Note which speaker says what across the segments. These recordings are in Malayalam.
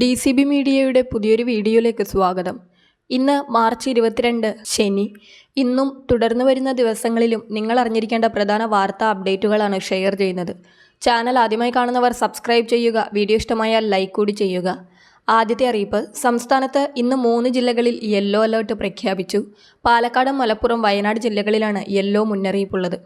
Speaker 1: ഡി സി ബി മീഡിയയുടെ പുതിയൊരു വീഡിയോയിലേക്ക് സ്വാഗതം ഇന്ന് മാർച്ച് ഇരുപത്തിരണ്ട് ശനി ഇന്നും തുടർന്നു വരുന്ന ദിവസങ്ങളിലും നിങ്ങൾ അറിഞ്ഞിരിക്കേണ്ട പ്രധാന വാർത്താ അപ്ഡേറ്റുകളാണ് ഷെയർ ചെയ്യുന്നത് ചാനൽ ആദ്യമായി കാണുന്നവർ സബ്സ്ക്രൈബ് ചെയ്യുക വീഡിയോ ഇഷ്ടമായാൽ ലൈക്ക് കൂടി ചെയ്യുക ആദ്യത്തെ അറിയിപ്പ് സംസ്ഥാനത്ത് ഇന്ന് മൂന്ന് ജില്ലകളിൽ യെല്ലോ അലേർട്ട് പ്രഖ്യാപിച്ചു പാലക്കാട് മലപ്പുറം വയനാട് ജില്ലകളിലാണ് യെല്ലോ മുന്നറിയിപ്പുള്ളത്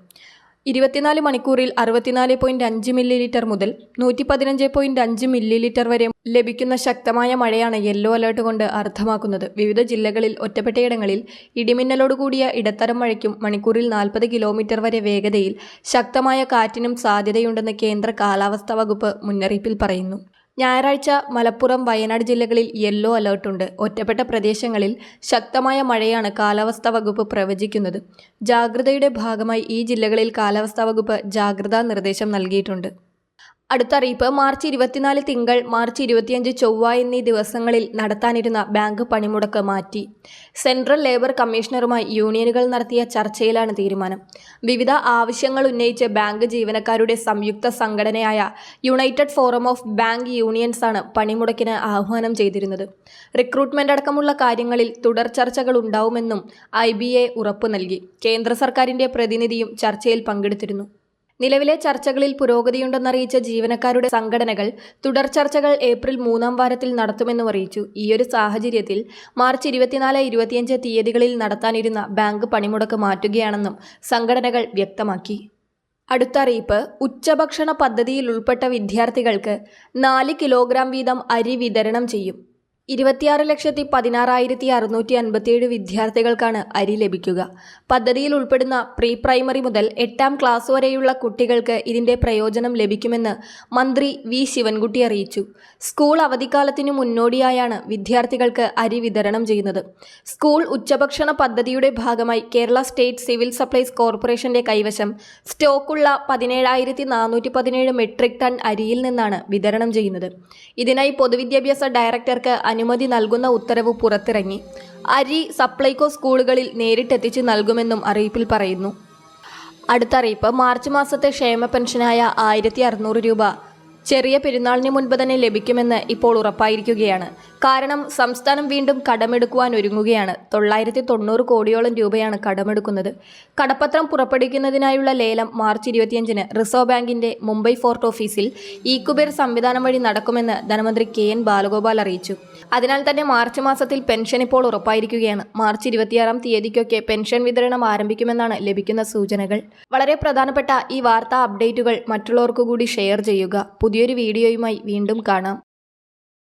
Speaker 1: ഇരുപത്തിനാല് മണിക്കൂറിൽ അറുപത്തിനാല് പോയിന്റ് അഞ്ച് മില്ലി ലിറ്റർ മുതൽ നൂറ്റി പതിനഞ്ച് പോയിന്റ് അഞ്ച് മില്ലി ലിറ്റർ വരെ ലഭിക്കുന്ന ശക്തമായ മഴയാണ് യെല്ലോ അലേർട്ട് കൊണ്ട് അർത്ഥമാക്കുന്നത് വിവിധ ജില്ലകളിൽ ഒറ്റപ്പെട്ടയിടങ്ങളിൽ ഇടിമിന്നലോടുകൂടിയ ഇടത്തരം മഴയ്ക്കും മണിക്കൂറിൽ നാൽപ്പത് കിലോമീറ്റർ വരെ വേഗതയിൽ ശക്തമായ കാറ്റിനും സാധ്യതയുണ്ടെന്ന് കേന്ദ്ര കാലാവസ്ഥാ വകുപ്പ് മുന്നറിയിപ്പിൽ പറയുന്നു ഞായറാഴ്ച മലപ്പുറം വയനാട് ജില്ലകളിൽ യെല്ലോ അലേർട്ടുണ്ട് ഒറ്റപ്പെട്ട പ്രദേശങ്ങളിൽ ശക്തമായ മഴയാണ് കാലാവസ്ഥാ വകുപ്പ് പ്രവചിക്കുന്നത് ജാഗ്രതയുടെ ഭാഗമായി ഈ ജില്ലകളിൽ കാലാവസ്ഥാ വകുപ്പ് ജാഗ്രതാ നിർദ്ദേശം നൽകിയിട്ടുണ്ട് അടുത്ത അറിയിപ്പ് മാർച്ച് ഇരുപത്തിനാല് തിങ്കൾ മാർച്ച് ഇരുപത്തിയഞ്ച് ചൊവ്വ എന്നീ ദിവസങ്ങളിൽ നടത്താനിരുന്ന ബാങ്ക് പണിമുടക്ക് മാറ്റി സെൻട്രൽ ലേബർ കമ്മീഷണറുമായി യൂണിയനുകൾ നടത്തിയ ചർച്ചയിലാണ് തീരുമാനം വിവിധ ആവശ്യങ്ങൾ ഉന്നയിച്ച് ബാങ്ക് ജീവനക്കാരുടെ സംയുക്ത സംഘടനയായ united forum of bank unions ആണ് പണിമുടക്കിന് ആഹ്വാനം ചെയ്തിരുന്നത് റിക്രൂട്ട്മെന്റ് അടക്കമുള്ള കാര്യങ്ങളിൽ തുടർ ചർച്ചകൾ ഉണ്ടാവുമെന്നും ഐ ഉറപ്പ് നൽകി കേന്ദ്ര സർക്കാരിന്റെ പ്രതിനിധിയും ചർച്ചയിൽ പങ്കെടുത്തിരുന്നു നിലവിലെ ചർച്ചകളിൽ പുരോഗതിയുണ്ടെന്നറിയിച്ച ജീവനക്കാരുടെ സംഘടനകൾ തുടർ ചർച്ചകൾ ഏപ്രിൽ മൂന്നാം വാരത്തിൽ നടത്തുമെന്നും അറിയിച്ചു ഈയൊരു സാഹചര്യത്തിൽ മാർച്ച് ഇരുപത്തിനാല് ഇരുപത്തിയഞ്ച് തീയതികളിൽ നടത്താനിരുന്ന ബാങ്ക് പണിമുടക്ക് മാറ്റുകയാണെന്നും സംഘടനകൾ വ്യക്തമാക്കി അടുത്ത അറിയിപ്പ് ഉച്ചഭക്ഷണ പദ്ധതിയിൽ ഉൾപ്പെട്ട വിദ്യാർത്ഥികൾക്ക് നാല് കിലോഗ്രാം വീതം അരി വിതരണം ചെയ്യും ഇരുപത്തിയാറ് ലക്ഷത്തി പതിനാറായിരത്തി അറുന്നൂറ്റി അൻപത്തിയേഴ് വിദ്യാർത്ഥികൾക്കാണ് അരി ലഭിക്കുക പദ്ധതിയിൽ ഉൾപ്പെടുന്ന പ്രീ പ്രൈമറി മുതൽ എട്ടാം ക്ലാസ് വരെയുള്ള കുട്ടികൾക്ക് ഇതിന്റെ പ്രയോജനം ലഭിക്കുമെന്ന് മന്ത്രി വി ശിവൻകുട്ടി അറിയിച്ചു സ്കൂൾ അവധിക്കാലത്തിനു മുന്നോടിയായാണ് വിദ്യാർത്ഥികൾക്ക് അരി വിതരണം ചെയ്യുന്നത് സ്കൂൾ ഉച്ചഭക്ഷണ പദ്ധതിയുടെ ഭാഗമായി കേരള സ്റ്റേറ്റ് സിവിൽ സപ്ലൈസ് കോർപ്പറേഷന്റെ കൈവശം സ്റ്റോക്കുള്ള പതിനേഴായിരത്തി നാനൂറ്റി പതിനേഴ് മെട്രിക് ടൺ അരിയിൽ നിന്നാണ് വിതരണം ചെയ്യുന്നത് ഇതിനായി പൊതുവിദ്യാഭ്യാസ ഡയറക്ടർക്ക് അനുമതി നൽകുന്ന ഉത്തരവ് പുറത്തിറങ്ങി അരി സപ്ലൈകോ സ്കൂളുകളിൽ നേരിട്ടെത്തിച്ച് നൽകുമെന്നും അറിയിപ്പിൽ പറയുന്നു അടുത്ത അറിയിപ്പ് മാർച്ച് മാസത്തെ ക്ഷേമ പെൻഷനായ ആയിരത്തി അറുന്നൂറ് രൂപ ചെറിയ പെരുന്നാളിന് മുൻപ് തന്നെ ലഭിക്കുമെന്ന് ഇപ്പോൾ ഉറപ്പായിരിക്കുകയാണ് കാരണം സംസ്ഥാനം വീണ്ടും കടമെടുക്കുവാൻ ഒരുങ്ങുകയാണ് തൊള്ളായിരത്തി തൊണ്ണൂറ് കോടിയോളം രൂപയാണ് കടമെടുക്കുന്നത് കടപ്പത്രം പുറപ്പെടുവിക്കുന്നതിനായുള്ള ലേലം മാർച്ച് ഇരുപത്തിയഞ്ചിന് റിസർവ് ബാങ്കിന്റെ മുംബൈ ഫോർട്ട് ഓഫീസിൽ ഇ കുബേർ സംവിധാനം വഴി നടക്കുമെന്ന് ധനമന്ത്രി കെ എൻ ബാലഗോപാൽ അറിയിച്ചു അതിനാൽ തന്നെ മാർച്ച് മാസത്തിൽ പെൻഷൻ ഇപ്പോൾ ഉറപ്പായിരിക്കുകയാണ് മാർച്ച് ഇരുപത്തിയാറാം തീയതിക്കൊക്കെ പെൻഷൻ വിതരണം ആരംഭിക്കുമെന്നാണ് ലഭിക്കുന്ന സൂചനകൾ വളരെ പ്രധാനപ്പെട്ട ഈ വാർത്താ അപ്ഡേറ്റുകൾ മറ്റുള്ളവർക്കു കൂടി ഷെയർ ചെയ്യുക പുതിയൊരു വീഡിയോയുമായി വീണ്ടും കാണാം